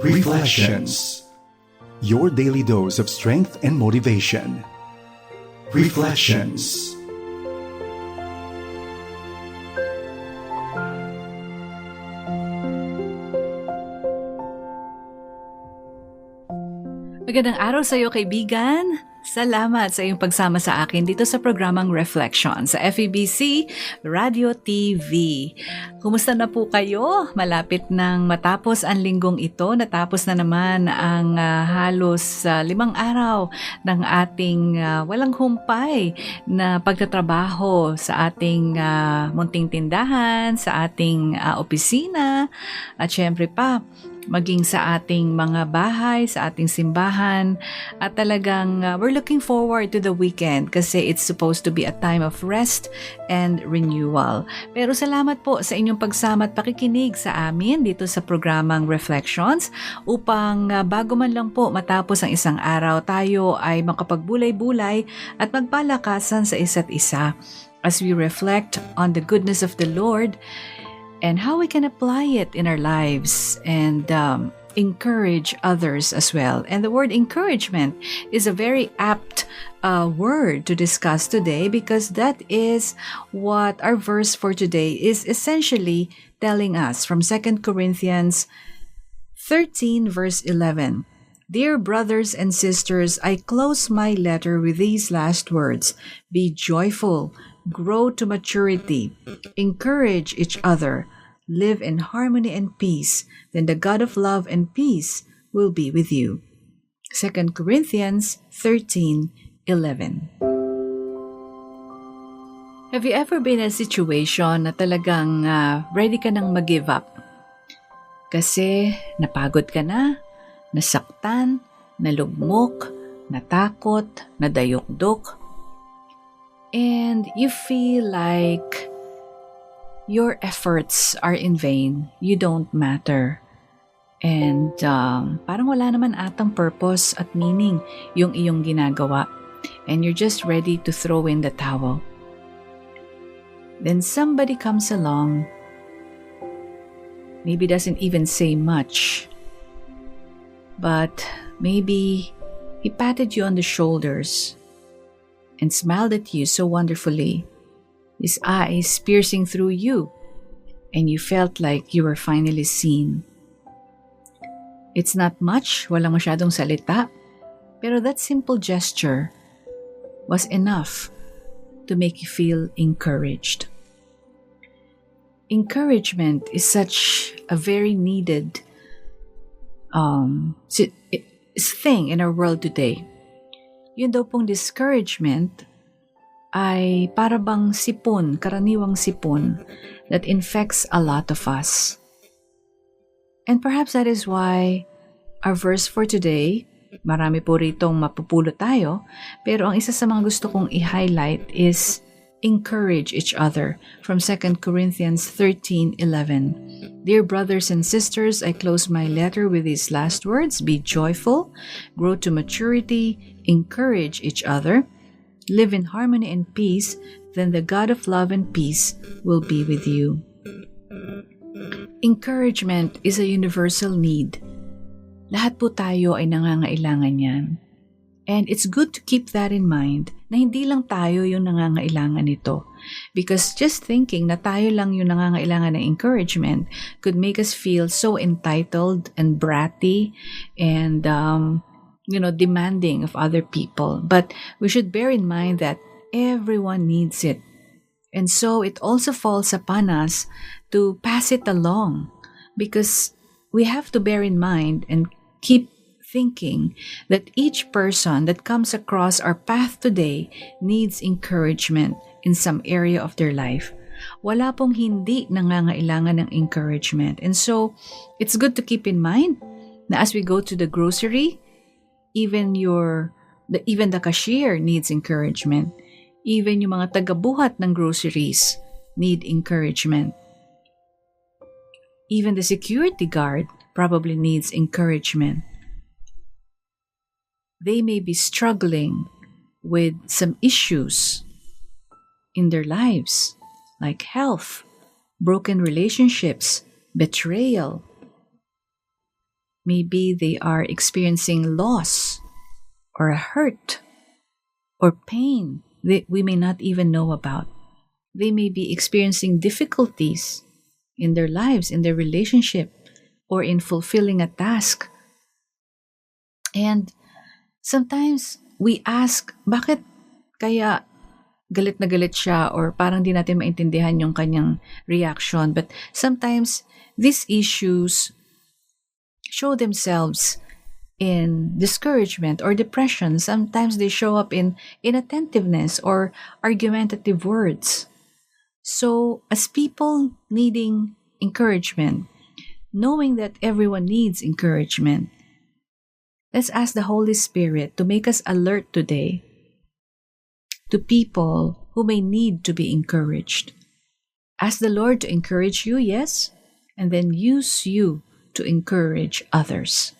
Reflections Your daily dose of strength and motivation. Reflections. Magandang araw sa iyo kaibigan. Salamat sa iyong pagsama sa akin dito sa programang Reflection sa FEBC Radio TV. Kumusta na po kayo? Malapit nang matapos ang linggong ito. Natapos na naman ang uh, halos uh, limang araw ng ating uh, walang humpay na pagtatrabaho sa ating uh, munting tindahan, sa ating uh, opisina, at syempre pa maging sa ating mga bahay, sa ating simbahan. At talagang uh, we're looking forward to the weekend kasi it's supposed to be a time of rest and renewal. Pero salamat po sa inyong pagsama at pakikinig sa amin dito sa programang Reflections upang uh, bago man lang po matapos ang isang araw tayo ay makapagbulay-bulay at magpalakasan sa isa't isa as we reflect on the goodness of the Lord and how we can apply it in our lives and um, encourage others as well. And the word encouragement is a very apt uh, word to discuss today because that is what our verse for today is essentially telling us from 2 Corinthians 13, verse 11. Dear brothers and sisters, I close my letter with these last words Be joyful grow to maturity, encourage each other, live in harmony and peace, then the God of love and peace will be with you. 2 Corinthians 13:11. Have you ever been in a situation na talagang uh, ready ka nang mag-give up? Kasi napagod ka na, nasaktan, nalugmok, natakot, nadayok-dok, and you feel like your efforts are in vain, you don't matter. And um, parang wala naman atang purpose at meaning yung iyong ginagawa. And you're just ready to throw in the towel. Then somebody comes along, maybe doesn't even say much, but maybe he patted you on the shoulders and smiled at you so wonderfully, his eyes piercing through you, and you felt like you were finally seen. It's not much, walang masyadong salita, pero that simple gesture was enough to make you feel encouraged. Encouragement is such a very needed um, thing in our world today yun daw pong discouragement ay para bang sipon, karaniwang sipon that infects a lot of us. And perhaps that is why our verse for today, marami po ritong mapupulot tayo, pero ang isa sa mga gusto kong i-highlight is encourage each other from 2 Corinthians 13:11. Dear brothers and sisters, I close my letter with these last words: Be joyful, grow to maturity, encourage each other, live in harmony and peace, then the God of love and peace will be with you. Encouragement is a universal need. Lahat po tayo ay nangangailangan yan. And it's good to keep that in mind na hindi lang tayo yung nangangailangan nito. Because just thinking na tayo lang yung nangangailangan ng encouragement could make us feel so entitled and bratty and um, you know, demanding of other people. But we should bear in mind that everyone needs it. And so it also falls upon us to pass it along because we have to bear in mind and keep thinking that each person that comes across our path today needs encouragement in some area of their life. Wala pong hindi nangangailangan ng encouragement. And so, it's good to keep in mind na as we go to the grocery, even your the, even the cashier needs encouragement. Even yung mga tagabuhat ng groceries need encouragement. Even the security guard probably needs encouragement. They may be struggling with some issues in their lives, like health, broken relationships, betrayal, Maybe they are experiencing loss or hurt or pain that we may not even know about. They may be experiencing difficulties in their lives, in their relationship, or in fulfilling a task. And sometimes we ask, bakit kaya galit na galit siya or parang di natin maintindihan yung kanyang reaction. But sometimes these issues show themselves in discouragement or depression. Sometimes they show up in inattentiveness or argumentative words. So, as people needing encouragement, knowing that everyone needs encouragement, let's ask the Holy Spirit to make us alert today to people who may need to be encouraged. Ask the Lord to encourage you, yes, and then use you to encourage others.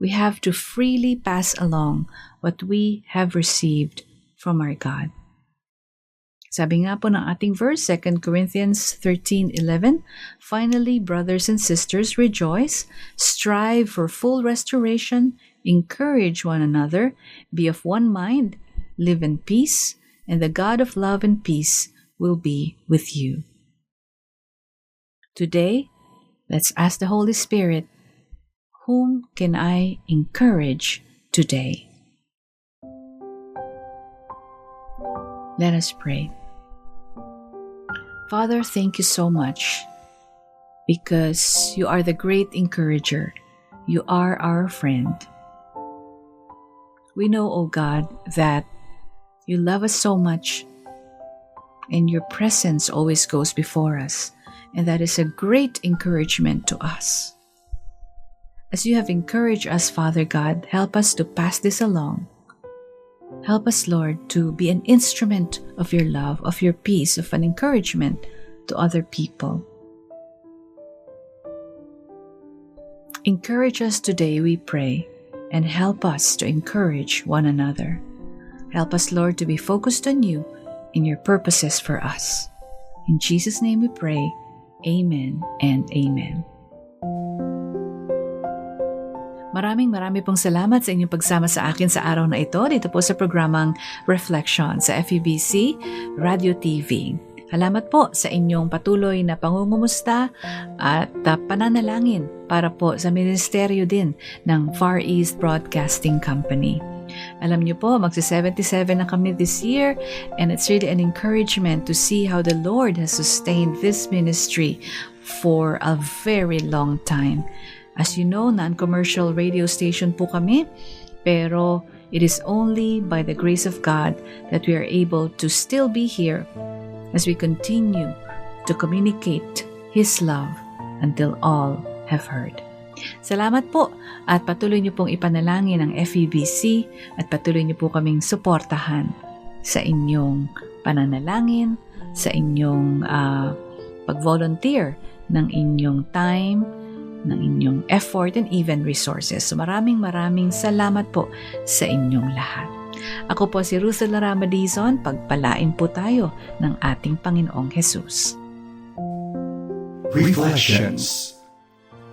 We have to freely pass along what we have received from our God. Sabi nga po ng ating verse, 2 Corinthians 13.11, Finally, brothers and sisters, rejoice, strive for full restoration, encourage one another, be of one mind, live in peace, and the God of love and peace will be with you. Today, let's ask the Holy Spirit, whom can I encourage today? Let us pray. Father, thank you so much because you are the great encourager. You are our friend. We know, O God, that you love us so much and your presence always goes before us, and that is a great encouragement to us. As you have encouraged us, Father God, help us to pass this along. Help us, Lord, to be an instrument of your love, of your peace, of an encouragement to other people. Encourage us today, we pray, and help us to encourage one another. Help us, Lord, to be focused on you and your purposes for us. In Jesus' name we pray. Amen and amen. Maraming marami pong salamat sa inyong pagsama sa akin sa araw na ito dito po sa programang Reflection sa FEBC Radio TV. Salamat po sa inyong patuloy na pangungumusta at uh, pananalangin para po sa ministeryo din ng Far East Broadcasting Company. Alam niyo po, magsi-77 na kami this year and it's really an encouragement to see how the Lord has sustained this ministry for a very long time. As you know, non-commercial radio station po kami, pero it is only by the grace of God that we are able to still be here as we continue to communicate His love until all have heard. Salamat po at patuloy niyo pong ipanalangin ang FEBC at patuloy niyo po kaming suportahan sa inyong pananalangin, sa inyong uh, pag-volunteer ng inyong time, ng inyong effort and even resources. So maraming maraming salamat po sa inyong lahat. Ako po si Ruth Larama Dizon, pagpalain po tayo ng ating Panginoong Jesus. Reflections.